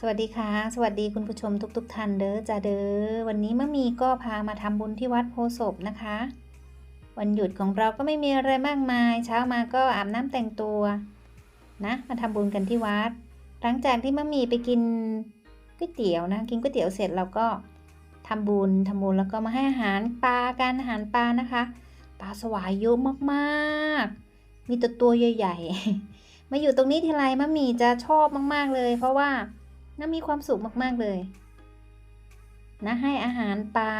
สวัสดีค่ะ สวัสดีคุณผู้ชมทุกๆท่านเด้อจ้าเด้อวันนี้มะมีก็พามาทำบุญที่วัดโพศพนะคะ วันหยุดของเราก็ไม่มีอะไรมากมาย เช้ามาก็อาบน้ำแต่งตัวนะ มาทำบุญกันที่วัด หลังจากที่มะมีไปกินก๋วยเตี๋ยวนะ กินก๋วยเตี๋ยวเสร็จเราก็ทำบุญทำบุญแล้วก็มาให้อาหารปลากันอาหารปลานะคะปลาสวายเยอะมากๆ มีตัวตัวใหญ่ๆมาอยู่ตรงนี้ทีไรมะมีจะชอบมากๆเลย เพราะว่า น่ามีความสุขมาก ๆ เลย นะให้อาหารปลา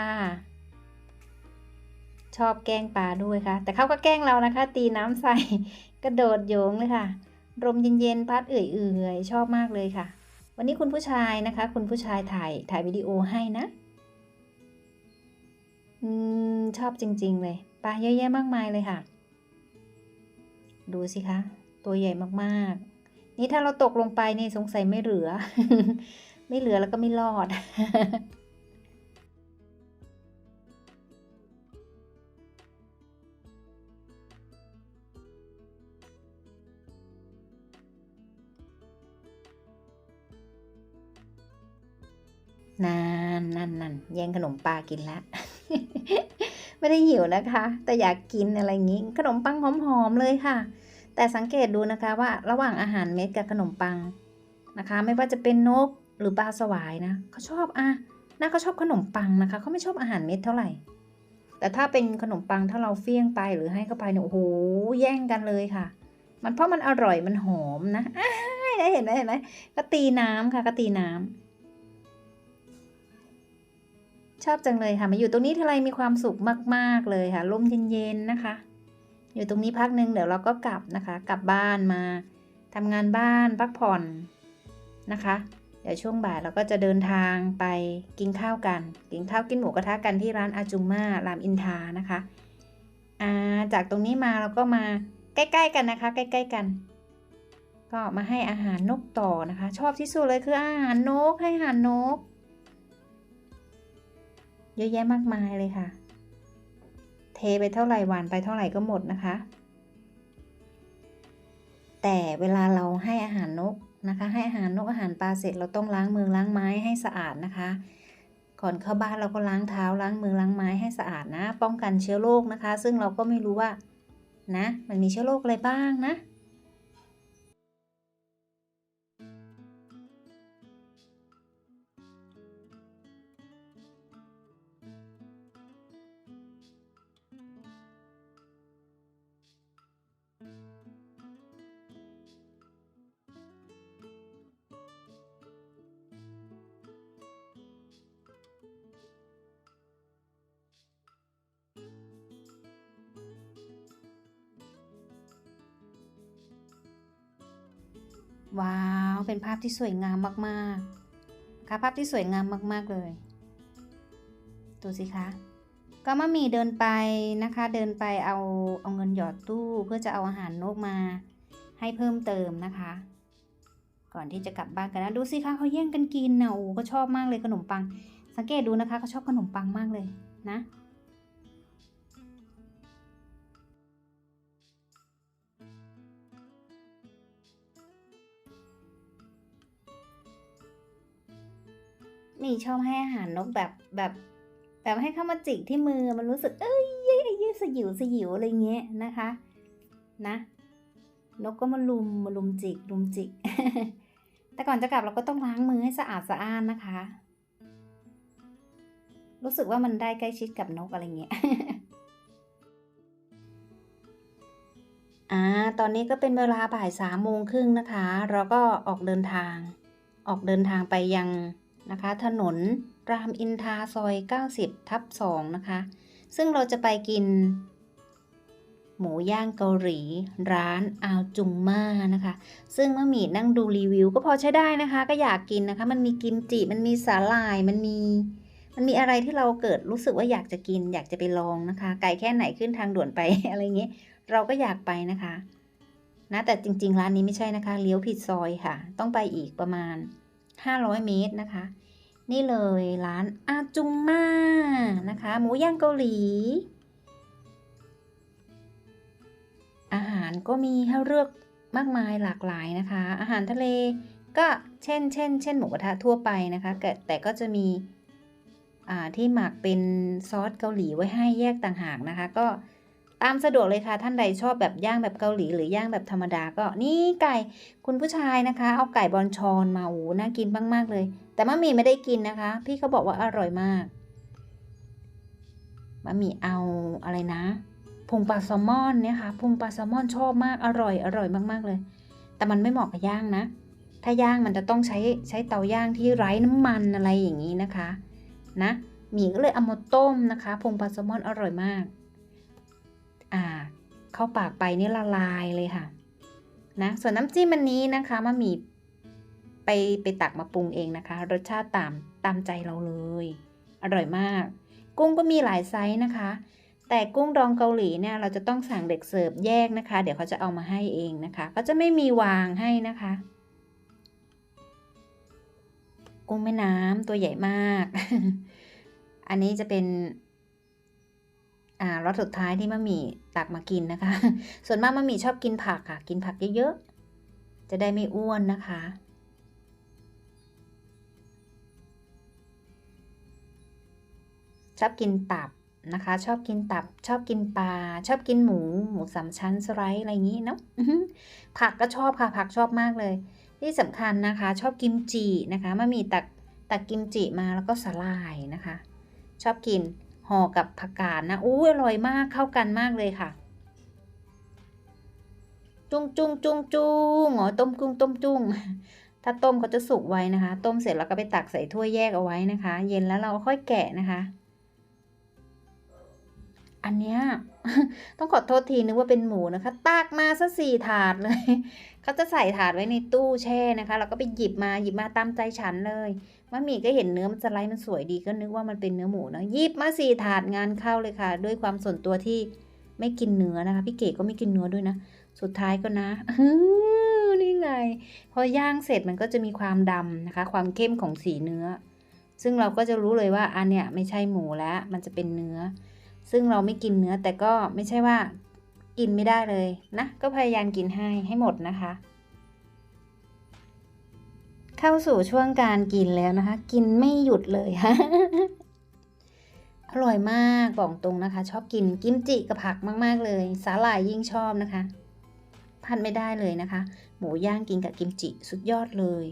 ชอบแกล้งปลาด้วยค่ะ แต่เขาก็แกล้งเรานะคะ ตีน้ำใส่ กระโดดโยงเลยค่ะลมเย็นๆพัดเอื่อยๆ ชอบมากเลยค่ะ วันนี้คุณผู้ชายนะคะ คุณผู้ชายถ่ายถ่ายวิดีโอให้นะอืมชอบจริง ๆ เลยปลาเยอะแยะมากมายเลยค่ะ ดูสิคะ ตัวใหญ่มากๆ นี่ถ้าเราตกลงไปนี่สงสัยไม่เหลือ ไม่เหลือแล้วก็ไม่รอดนั่นนั่นนั่นแย่งขนมปลากินละไม่ได้หิวนะคะ แต่อยากกินอะไรอย่างนี้ ขนมปังหอมๆเลยค่ะ แต่สังเกตดูนะคะว่าระหว่างอาหารเม็ดกับขนมปังนะคะ ไม่ว่าจะเป็นนกหรือปลาสวายนะเขาชอบอะนะเขาชอบขนมปังนะคะเขาไม่ชอบอาหารเม็ดเท่าไหร่ แต่ถ้าเป็นขนมปังถ้าเราเฟี้ยงไปหรือให้เข้าไปเนี่ยโอ้โหแย่งกันเลยค่ะ มันเพราะมันอร่อยมันหอมนะอ้ายได้เห็นไหมเห็นไหมก็ตีน้ำค่ะก็ตีน้ำชอบจังเลยค่ะมาอยู่ตรงนี้ทีไรมีความสุขมาก ๆเลยค่ะลมเย็นๆนะคะ อยู่ตรงนี้พักหนึ่งเดี๋ยวเราก็กลับนะคะ กลับบ้านมาทำงานบ้านพักผ่อนนะคะ เดี๋ยวช่วงบ่ายเราก็จะเดินทางไปกินข้าวกัน กินข้าวกินหมูกระทะกันที่ร้านอาจุมมารามอินทานะคะาจากตรงนี้มาเราก็มาใกล้ ๆ กันนะคะ ใกล้ ๆ กัน ก็มาให้อาหารนกต่อนะคะ ชอบที่สุดเลยคืออาหารนกให้อาหารนก เยอะแยะมากมายเลยค่ะ เทไปเท่าไหร่หวานไปเท่าไหร่ก็หมดนะคะ แต่เวลาเราให้อาหารนกนะคะ ให้อาหารนกอาหารปลาเสร็จเราต้องล้างมือล้างไม้ให้สะอาดนะคะ ก่อนเข้าบ้านเราก็ล้างเท้าล้างมือล้างไม้ให้สะอาดนะ ป้องกันเชื้อโรคนะคะ ซึ่งเราก็ไม่รู้ว่านะ มันมีเชื้อโรคอะไรบ้างนะ ว้าว เป็นภาพที่สวยงามมากๆค่ะภาพที่สวยงามมาก ๆ เลย ดูสิคะ ก็มามีเดินไปนะคะ เดินไปเอาเอาเงินหยอดตู้เพื่อจะเอาอาหารนกมาให้เพิ่มเติมนะคะ ก่อนที่จะกลับบ้านกันนะ ดูสิคะเขาแย่งกันกินนะโอ้ก็ชอบมากเลยขนมปัง สังเกตดูนะคะเขาชอบขนมปังมากเลยนะ นี่ชอบให้อาหารนกแบบแบบแบบให้เข้ามาจิกที่มือมันรู้สึกเอ้ยเย้ยเย้ยสยิวสยิวอะไรเงี้ยนะคะนะนกก็มาลุมมาลุมจิกลุมจิก แต่ก่อนจะกลับเราก็ต้องล้างมือให้สะอาดสะอ้านนะคะ รู้สึกว่ามันได้ใกล้ชิดกับนกอะไรเงี้ยอ่าตอนนี้ก็เป็นเวลาบ่ายสามโมงครึ่งนะคะ เราก็ออกเดินทาง ออกเดินทางไปยัง นะคะ ถนนรามอินทราซอย 90 ทับ2นะคะ ซึ่งเราจะไปกิน หมูย่างเกาหลี ร้านอาวจุงมานะคะ ซึ่งเมื่อมีนั่งดูรีวิว ก็พอใช้ได้นะคะ ก็อยากกินนะคะ มันมีกิมจิ มันมีสาหร่าย มันมีมันมีอะไรที่เราเกิดรู้สึกว่าอยากจะกิน อยากจะไปลองนะคะ ไกลแค่ไหนขึ้นทางด่วนไป อะไรเงี้ยเราก็อยากไปนะคะนะแต่จริง ๆ ร้านนี้ไม่ใช่นะคะ เลี้ยวผิดซอยค่ะ ต้องไปอีกประมาณ 500 เมตรนะคะ นี่เลยร้านอาจุงมานะคะ หมูย่างเกาหลี อาหารก็มีให้เลือกมากมายหลากหลายนะคะ อาหารทะเลก็เช่น เช่น เช่นหมูกระทะทั่วไปนะคะ แต่ก็จะมีที่หมักเป็นซอสเกาหลีไว้ให้แยกต่างหากนะคะ ก็ ตามสะดวกเลยค่ะท่านใดชอบแบบย่างแบบเกาหลีหรือย่างแบบธรรมดาก็นี่ไก่คุณผู้ชายนะคะ เอาไก่บอลชอนมาอ้โหน่ากินมากๆเลย แต่มะหมี่ไม่ได้กินนะคะ พี่เขาบอกว่าอร่อยมากมะหมี่เอาอะไรนะพุงปลาแซลมอนเนี่ยค่ะพุงปลาแซลมอนชอบมากอร่อยอร่อยมากๆเลย แต่มันไม่เหมาะกับย่างนะ ถ้าย่างมันจะต้องใช้ใช้เตาย่างที่ไร้น้ำมันอะไรอย่างนี้นะคะ นะหมีก็เลยเอามาต้มนะคะพุงปลาแซลมอนอร่อยมาก อ่า เข้าปากไปนี่ละลายเลยค่ะ นะ ส่วนน้ำจิ้มอันนี้นะคะมะหมี่ไปไปตักมาปรุงเองนะคะ รสชาติตามตามใจเราเลย อร่อยมาก กุ้งก็มีหลายไซส์นะคะ แต่กุ้งดองเกาหลีเนี่ยเราจะต้องสั่งเด็กเสิร์ฟแยกนะคะ เดี๋ยวเขาจะเอามาให้เองนะคะ ก็จะไม่มีวางให้นะคะ กุ้งแม่น้ำตัวใหญ่มาก อันนี้จะเป็น อ่ารสสุดท้ายที่มะหมี่ตักมากินนะคะ ส่วนมากมะหมี่ชอบกินผักค่ะ กินผักเยอะๆ จะได้ไม่อ้วนนะคะ ชอบกินตับนะคะ ชอบกินตับ ชอบกินปลา ชอบกินหมู หมูสามชั้นสไลด์อะไรอย่างนี้เนาะผักก็ชอบค่ะ ผักชอบมากเลย ที่สำคัญนะคะ ชอบกิมจินะคะมะหมี่ตักตักกิมจิมาแล้วก็สลายนะคะ ชอบกิน ห่อกับผักกาดนะอู้อร่อยมากเข้ากันมากเลยค่ะ จุ้งจุ้งจุ้งจุ้งอ๋อต้มกุ้งต้มจุ้งถ้าต้มเขาจะสุกไว้นะคะ ต้มเสร็จแล้วก็ไปตักใส่ถ้วยแยกเอาไว้นะคะ เย็นแล้วเราค่อยแกะนะคะ อันเนี้ยต้องขอโทษทีนึกว่าเป็นหมูนะคะ ตากมาซะสี่ถาดเลยเขาจะใส่ถาดไว้ในตู้แช่นะคะแล้วก็ไปหยิบมาหยิบมาตามใจฉันเลย มะหมี่ก็เห็นเนื้อมันสไลด์มันสวยดีก็นึกว่ามันเป็นเนื้อหมูเนาะหยิบมาสี่ถาดงานเข้าเลยค่ะ ด้วยความส่วนตัวที่ไม่กินเนื้อนะคะ พี่เก๋ก็ไม่กินเนื้อด้วยนะ สุดท้ายก็นะนี่ไงพอย่างเสร็จมันก็จะมีความดำนะคะ ความเข้มของสีเนื้อ ซึ่งเราก็จะรู้เลยว่าอันเนี้ยไม่ใช่หมูแล้วมันจะเป็นเนื้อ ซึ่งเราไม่กินเนื้อแต่ก็ไม่ใช่ว่ากินไม่ได้เลยนะ ก็พยายามกินให้ให้หมดนะคะ เข้าสู่ช่วงการกินแล้วนะคะ กินไม่หยุดเลยค่ะอร่อยมากบอกตรงนะคะ ชอบกินกิมจิกับผักมาก ๆ เลย สาหร่ายยิ่งชอบนะคะพลาดไม่ได้เลยนะคะ หมูย่างกินกับกิมจิสุดยอดเลย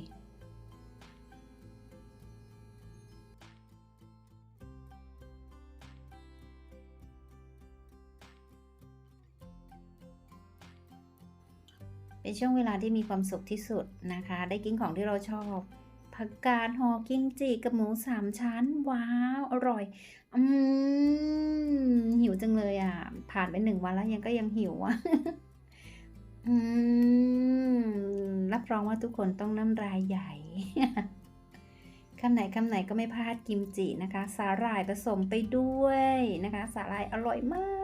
เป็นช่วงเวลาที่มีความสุขที่สุดนะคะ ได้กินของที่เราชอบ ผักกาดห่อกิมจิกับหมูสามชั้น ว้าว อร่อย อืม หิวจังเลยอะ ผ่านไปหนึ่งวันแล้วยังก็ยังหิวอะอืม รับรองว่าทุกคนต้องน้ำลายใหญ่คำไหนคำไหนก็ไม่พลาดกิมจินะคะ สาหร่ายผสมไปด้วยนะคะ สาหร่ายอร่อยมาก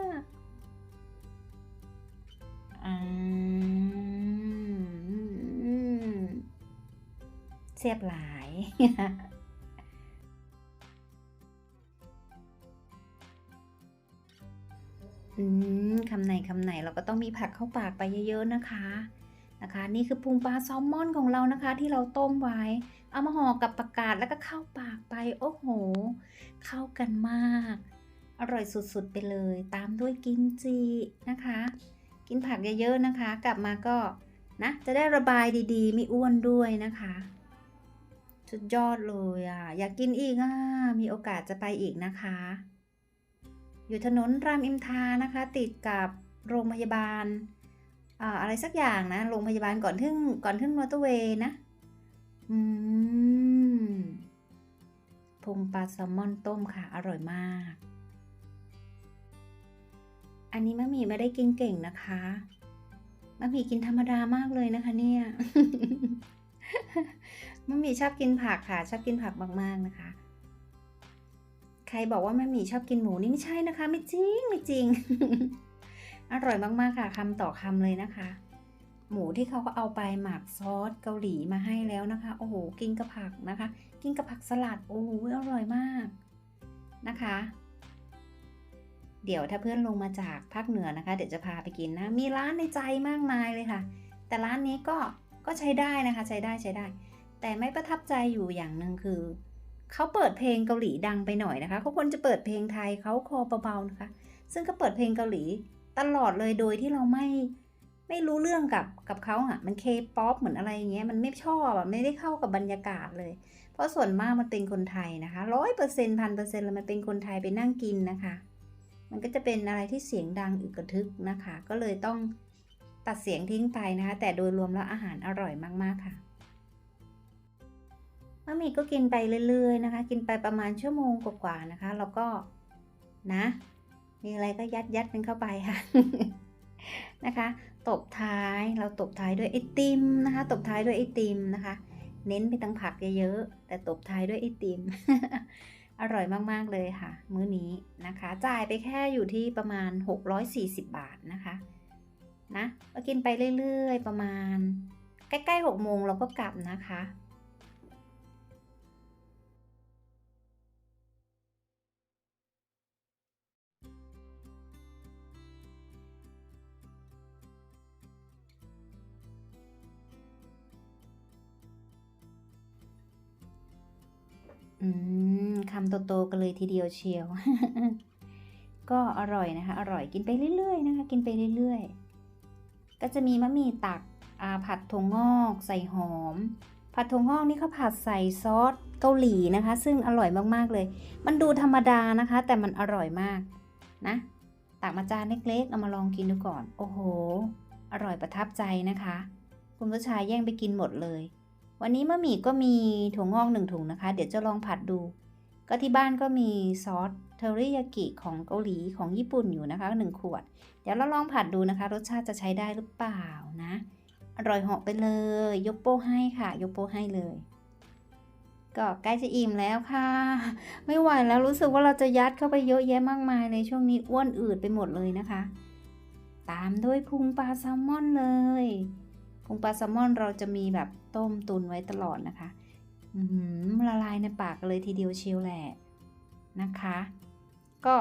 เสียบหลายอืมคำไหนคำไหนเราก็ต้องมีผักเข้าปากไปเยอะๆนะคะนะคะ นี่คือพุงปลาแซลมอนของเรานะคะ ที่เราต้มไว้ เอามาห่อกับประกาศแล้วก็เข้าปากไปโอ้โห เข้ากันมาก อร่อยสุดๆไปเลย ตามด้วยกิมจินะคะ กินผักเยอะๆนะคะ กลับมาก็นะจะได้ระบายดีๆ ไม่อ้วนด้วยนะคะ สุดยอดเลยอะ อยากกินอีกอะ มีโอกาสจะไปอีกนะคะ อยู่ถนนรามอินทานะคะ ติดกับโรงพยาบาลอ่าอะไรสักอย่างนะ โรงพยาบาลก่อนขึ้นก่อนขึ้นมอเตอร์เวย์นะ อืมพงปลาแซลมอนต้มค่ะ อร่อยมาก อันนี้มะหมี่ไม่ได้กินเก่งนะคะ มะหมี่กินธรรมดามากเลยนะคะเนี่ย มะหมี่ชอบกินผักค่ะ ชอบกินผักมากๆนะคะ ใครบอกว่าแม่หมี่ชอบกินหมูนี่ไม่ใช่นะคะ ไม่จริงไม่จริง อร่อยมากๆค่ะคำต่อคำเลยนะคะ หมูที่เขาก็เอาไปหมักซอสเกาหลีมาให้แล้วนะคะ โอ้โหกินกับผักนะคะ กินกับผักสลัดโอ้โหอร่อยมากนะคะ เดี๋ยวถ้าเพื่อนลงมาจากภาคเหนือนะคะ เดี๋ยวจะพาไปกินนะ มีร้านในใจมากมายเลยค่ะ แต่ร้านนี้ก็ ก็ใช้ได้นะคะใช้ได้ใช้ได้ แต่ไม่ประทับใจอยู่อย่างหนึ่งคือเขาเปิดเพลงเกาหลีดังไปหน่อยนะคะเขาควรจะเปิดเพลงไทยเขาคอเบาๆนะคะ ซึ่งก็เปิดเพลงเกาหลีตลอดเลยโดยที่เราไม่ไม่รู้เรื่องกับกับเขาอะมันเคป๊อปเหมือนอะไรอย่างเงี้ยมันไม่ชอบอะไม่ได้เข้ากับบรรยากาศเลย เพราะส่วนมากมันเป็นคนไทยนะคะร้อยเปอร์เซ็นต์พันเปอร์เซ็นต์เลยมันเป็นคนไทยไปนั่งกินนะคะ มันก็จะเป็นอะไรที่เสียงดังอึกกระทึกนะคะ ก็เลยต้อง ตัดเสียงทิ้งไปนะคะ แต่โดยรวมแล้วอาหารอร่อยมากๆค่ะมะหมี่ก็กินไปเรื่อยๆนะคะ กินไปประมาณชั่วโมงกว่าๆนะคะ แล้วก็นะ มีอะไรก็ยัดยัดมันเข้าไปค่ะนะคะ ตบท้ายเราตบท้ายด้วยไอติมนะคะ ตบท้ายด้วยไอติมนะคะ เน้นไปตั้งผักเยอะๆแต่ตบท้ายด้วยไอติม อร่อยมากๆเลยค่ะ มื้อนี้นะคะ จ่ายไปแค่อยู่ที่ประมาณ 640 บาทนะคะ นะก็กินไปเรื่อยๆ ประมาณ ใกล้ๆ6โมงเราก็กลับนะคะอืมคำโตๆกันเลยทีเดียวเชียว ก็อร่อยนะคะ อร่อยกินไปเรื่อยๆนะคะ กินไปเรื่อยๆ ก็จะมีมะหมี่ตักผัดถั่วงอกใส่หอม ผัดถั่วงอกนี่เขาผัดใส่ซอสเกาหลีนะคะ ซึ่งอร่อยมากๆเลย มันดูธรรมดานะคะ แต่มันอร่อยมากนะตักมาจานเล็กๆ เอามาลองกินดูก่อน โอ้โห อร่อยประทับใจนะคะ คุณผู้ชายแย่งไปกินหมดเลย วันนี้มะหมี่ก็มีถั่วงอกหนึ่งถุงนะคะ เดี๋ยวจะลองผัดดู ก็ที่บ้านก็มีซอส เทอริยากิของเกาหลีของญี่ปุ่นอยู่นะคะหนึ่งขวด เดี๋ยวเราลองผัดดูนะคะ รสชาติจะใช้ได้หรือเปล่านะ อร่อยเหาะไปเลย ยกโป้ให้ค่ะ ยกโป้ให้เลย ก็ใกล้จะอิ่มแล้วค่ะ ไม่ไหวแล้วรู้สึกว่าเราจะยัดเข้าไปเยอะแยะมากมายเลยช่วงนี้อ้วนอืดไปหมดเลยนะคะ ตามด้วยพุงปลาแซลมอนเลยพุงปลาแซลมอนเราจะมีแบบต้มตุนไว้ตลอดนะคะอืมละลายในปากเลยทีเดียวเชียวแหละนะคะ ก็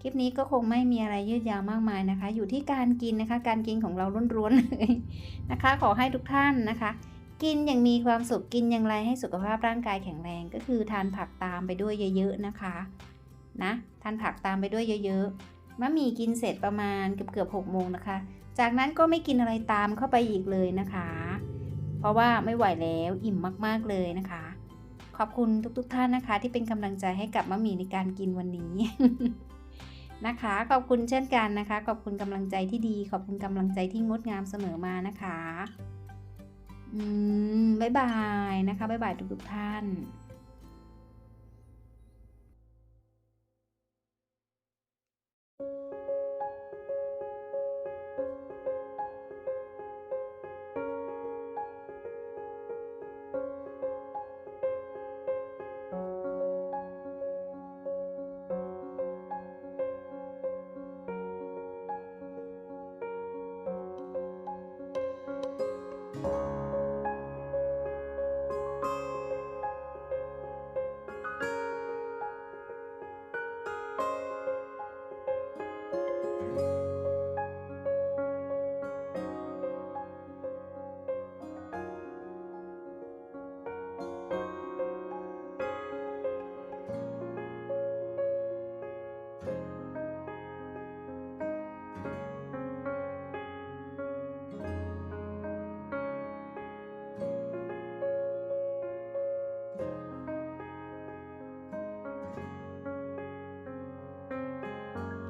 คลิปนี้ก็คงไม่มีอะไรยืดยาวมากมายนะคะ อยู่ที่การกินนะคะ การกินของเราล้วนๆเลยนะคะ ขอให้ทุกท่านนะคะ กินอย่างมีความสุขกินอย่างไรให้สุขภาพร่างกายแข็งแรง ก็คือทานผักตามไปด้วยเยอะๆนะคะนะทานผักตามไปด้วยเยอะๆมะหมี่กินเสร็จประมาณเกือบๆหกโมงนะคะ จากนั้นก็ไม่กินอะไรตามเข้าไปอีกเลยนะคะ เพราะว่าไม่ไหวแล้วอิ่มมากๆเลยนะคะ ขอบคุณทุกๆทท่านนะคะ ที่เป็นกำลังใจให้กับมะหมี่ในการกินวันนี้นะคะ ขอบคุณเช่นกันนะคะ ขอบคุณกำลังใจที่ดี ขอบคุณกำลังใจที่งดงามเสมอมานะคะอืมบ๊ายบายนะคะบ๊ายบายทุกๆท่าน